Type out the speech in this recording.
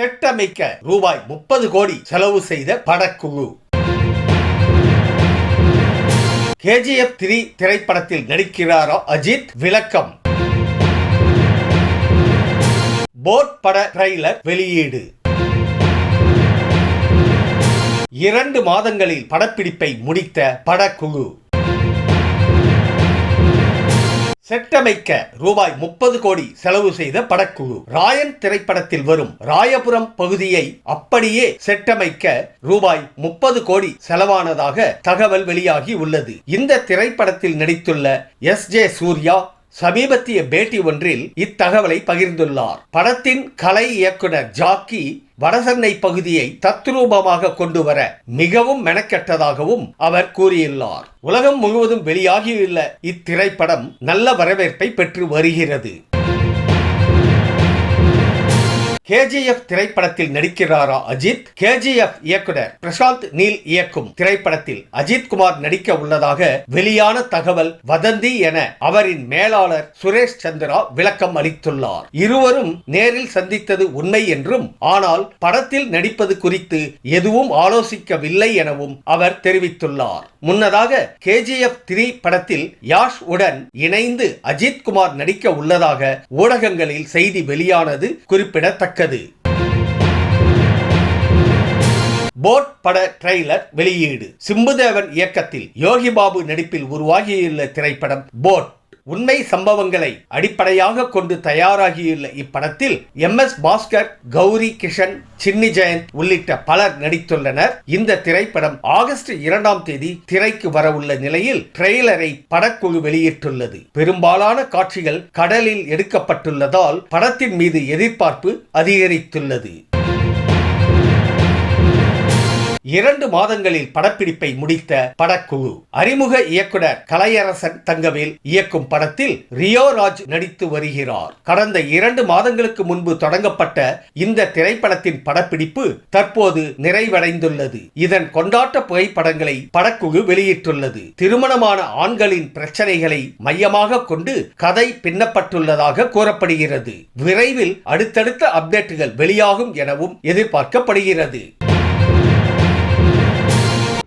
செட்டமைக்க ரூபாய் முப்பது கோடி செலவு செய்த படக்குழு. கேஜிஎஃப் த்ரீ திரைப்படத்தில் நடிக்கிறாரா அஜித்? விளக்கம். போட் பட ட்ரெய்லர் வெளியீடு. இரண்டு மாதங்களில் படப்பிடிப்பை முடித்த படக்குழு. செட்டமைக்க ரூபாய் முப்பது கோடி செலவு செய்த படக்குழு. ராயன் திரைப்படத்தில் வரும் ராயபுரம் பகுதியை அப்படியே செட்டமைக்க ரூபாய் முப்பது கோடி செலவானதாக தகவல் வெளியாகி உள்ளது. இந்த திரைப்படத்தில் நடித்துள்ள எஸ் ஜே சூர்யா சமீபத்திய பேட்டி ஒன்றில் இத்தகவலை பகிர்ந்துள்ளார். படத்தின் கலை இயக்குனர் ஜாக்கி வடசென்னை பகுதியை தத்ரூபமாக கொண்டு வர மிகவும் மெனக்கெட்டதாகவும் அவர் கூறியுள்ளார். உலகம் முழுவதும் வெளியாகியுள்ள இத்திரைப்படம் நல்ல வரவேற்பை பெற்று வருகிறது. கேஜிஎஃப் திரைப்படத்தில் நடிக்கிறாரா அஜித்? கேஜிஎஃப் இயக்குனர் பிரசாந்த் நீல் இயக்கும் திரைப்படத்தில் அஜித் குமார் நடிக்க உள்ளதாக வெளியான தகவல் வதந்தி என அவரின் மேலாளர் சுரேஷ் சந்திரா விளக்கம் அளித்துள்ளார். இருவரும் நேரில் சந்தித்தது உண்மை என்றும் ஆனால் படத்தில் நடிப்பது குறித்து எதுவும் ஆலோசிக்கவில்லை எனவும் அவர் தெரிவித்துள்ளார். முன்னதாக கேஜிஎஃப் த்ரீ படத்தில் யாஷ் உடன் இணைந்து அஜித் குமார் நடிக்க உள்ளதாக ஊடகங்களில் செய்தி வெளியானது குறிப்பிடத்தக்க குறிப்பிடத்தக்கது போட் பட ட்ரெய்லர் வெளியீடு. சிம்புதேவன் இயக்கத்தில் யோகி பாபு நடிப்பில் உருவாகியுள்ள திரைப்படம் போட். உண்மை சம்பவங்களை அடிப்படையாக கொண்டு தயாராகியுள்ள இப்படத்தில் எம் எஸ் பாஸ்கர் கௌரி கிஷன் சின்னி ஜெயந்த் உள்ளிட்ட பலர் நடித்துள்ளனர். இந்த திரைப்படம் ஆகஸ்ட் இரண்டாம் தேதி திரைக்கு வரவுள்ள நிலையில் ட்ரெய்லரை படக்குழு வெளியிட்டுள்ளது. பெரும்பாலான காட்சிகள் கடலில் எடுக்கப்பட்டுள்ளதால் படத்தின் மீது எதிர்பார்ப்பு அதிகரித்துள்ளது. இரண்டு மாதங்களில் படப்பிடிப்பை முடித்த படக்குழு. அறிமுக இயக்குனர் கலையரசன் தங்கவேல் இயக்கும் படத்தில் ரியோ ராஜ் நடித்து வருகிறார். கடந்த இரண்டு மாதங்களுக்கு முன்பு தொடங்கப்பட்ட இந்த திரைப்படத்தின் படப்பிடிப்பு தற்போது நிறைவடைந்துள்ளது. இதன் கொண்டாட்ட புகைப்படங்களை படக்குழு வெளியிட்டுள்ளது. திருமணமான ஆண்களின் பிரச்சனைகளை மையமாக கொண்டு கதை பின்னப்பட்டுள்ளதாக கூறப்படுகிறது. விரைவில் அடுத்தடுத்த அப்டேட்டுகள் வெளியாகும் எனவும் எதிர்பார்க்கப்படுகிறது.